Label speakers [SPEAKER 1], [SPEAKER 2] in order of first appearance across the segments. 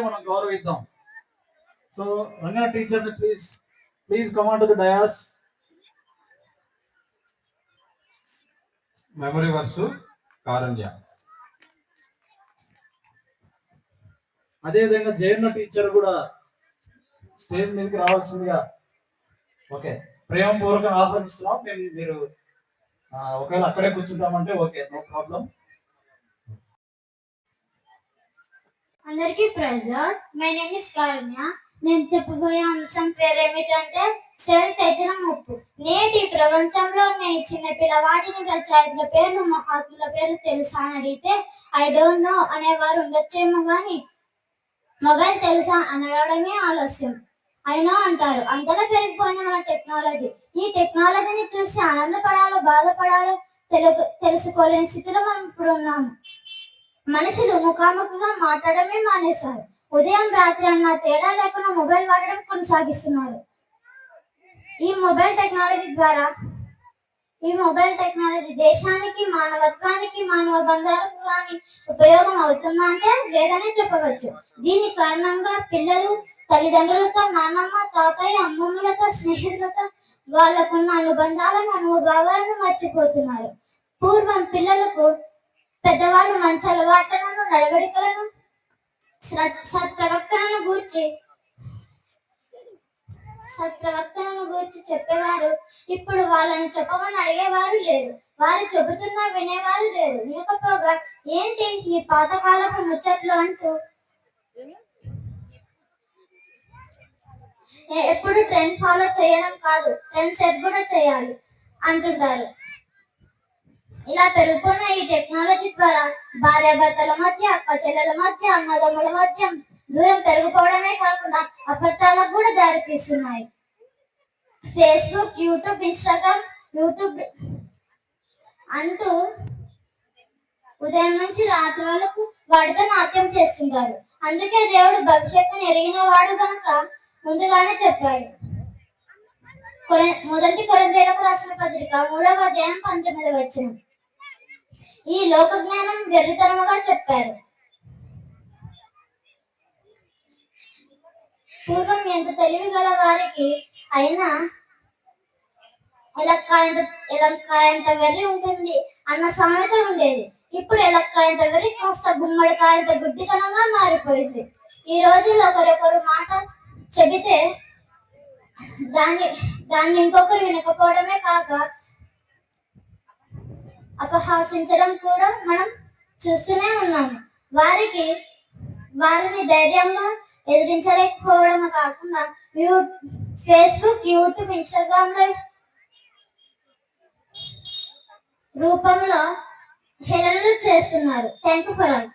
[SPEAKER 1] మనం గౌరవిద్దాం. So Rangana teacher please please come on to dais
[SPEAKER 2] memory verse Karunya
[SPEAKER 1] అదే విధంగా Jayanna teacher కూడా stage మీదకి రావాల్సిందిగా. ఓకే ప్రేమపూర్వకంగా ఆహ్వానిస్తున్నాం. మేము మీరు ఒకవేళ అక్కడే కూర్చుంటామంటే ఓకే నో ప్రాబ్లం
[SPEAKER 3] అందరికీ pleasure my name is Karunya. నేను చెప్పబోయే అంశం పేరు ఏమిటంటే సెల్ తెచ్చిన ముప్పు నేటి ప్రపంచంలో నేను చిన్న పిల్లవాడిని రచయితల పేర్లు మహాత్ముల పేర్లు తెలుసా అని అడిగితే ఐ డోంట్ నో అనేవారు ఉండొచ్చేమో కానీ మొబైల్ తెలుసా అని అడగడమే ఆలస్యం. అయినా అంటారు అంతగా పెరిగిపోయింది మన టెక్నాలజీ. ఈ టెక్నాలజీని చూసి ఆనందపడాలో బాధపడాలో తెలుగు తెలుసుకోలేని స్థితిలో మనం ఇప్పుడు ఉన్నాము. మనుషులు ముఖాముఖిగా మాట్లాడమే మానేశారు. ఉదయం రాత్రి అన్న తేడా లేకుండా మొబైల్ వాడడం కొనసాగిస్తున్నారు. ఈ మొబైల్ టెక్నాలజీ ద్వారా ఈ మొబైల్ టెక్నాలజీ దేశానికి మానవత్వానికి మానవ బంధాలకు కానీ ఉపయోగం అవుతుందా అంటే లేదనే చెప్పవచ్చు. దీని కారణంగా పిల్లలు తల్లిదండ్రులతో నాన్నమ్మ తాతయ్య అమ్మమ్మలతో స్నేహితులతో వాళ్ళకున్న అనుబంధాలను అనుభవాలను మర్చిపోతున్నారు. పూర్వం పిల్లలకు పెద్దవాళ్ళు మంచి అలవాట్లను నడవడికలను సత్- గూర్చి సత్ప్రవక్తలను గూర్చి చెప్పేవారు. ఇప్పుడు వాళ్ళని చెప్పమని అడిగేవారు లేరు. వారు చెబుతున్నా వినేవారు లేరు. వినకపోగా ఏంటి నీ పాతకాలపు ముచ్చట్లు అంటూ? ఎప్పుడు ట్రెండ్ ఫాలో చేయడం కాదు. ట్రెండ్ సెట్ కూడా చేయాలి అంటుంటారు. ఇలా పెరుగుతున్న ఈ టెక్నాలజీ ద్వారా భార్యాభర్తల మధ్య అక్కచెల్లెల మధ్య అన్నదమ్ముల మధ్య దూరం పెరిగిపోవడమే కాకుండా అబద్ధాలకు కూడా దారితీస్తున్నాయి. ఫేస్బుక్ యూట్యూబ్ ఇన్స్టాగ్రామ్ యూట్యూబ్ అంటూ ఉదయం నుంచి రాత్రి వరకు వాడితో నాట్యం చేస్తుంటారు. అందుకే దేవుడు భవిష్యత్తును ఎరిగిన వాడు కనుక ముందుగానే చెప్పాడు. కొర- మొదటి కొరందేలకు రాసిన పత్రిక మూడవ అధ్యాయం పంతొమ్మిది వచ్చిన ఈ లోక జ్ఞానం వెర్రితనముగా చెప్పారు. పూర్వం ఎంత తెలివి గల వారికి అయినా ఎలక్కాయంత ఎలక్కాయంత వెర్రి ఉంటుంది అన్న సామెత ఉండేది. ఇప్పుడు ఎలక్కాయంత వెర్రి కాస్త గుమ్మడికాయంత గుడ్డితనంగా మారిపోయింది. ఈ రోజుల్లో ఒకరొకరు మాట చెబితే దాన్ని దాన్ని ఇంకొకరు వినకపోవడమే కాక అపహాసించడం కూడా మనం చూస్తూనే ఉన్నాము. వారికి వారిని ధైర్యంగా ఎదిరించలేకపోవడం కాకుండా యూ ఫేస్బుక్ యూట్యూబ్ ఇన్స్టాగ్రామ్లో రూపంలో హేళనలు చేస్తున్నారు. Thank you for all.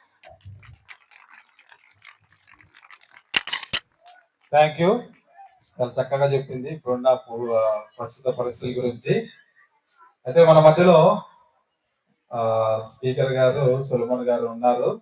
[SPEAKER 2] Thank you. చాలా చక్కగా చెప్పింది. ఇప్పుడున్న ప్రస్తుత పరిస్థితుల గురించి. అయితే మన మధ్యలో స్పీకర్ గారు సులమన్ గారు ఉన్నారు.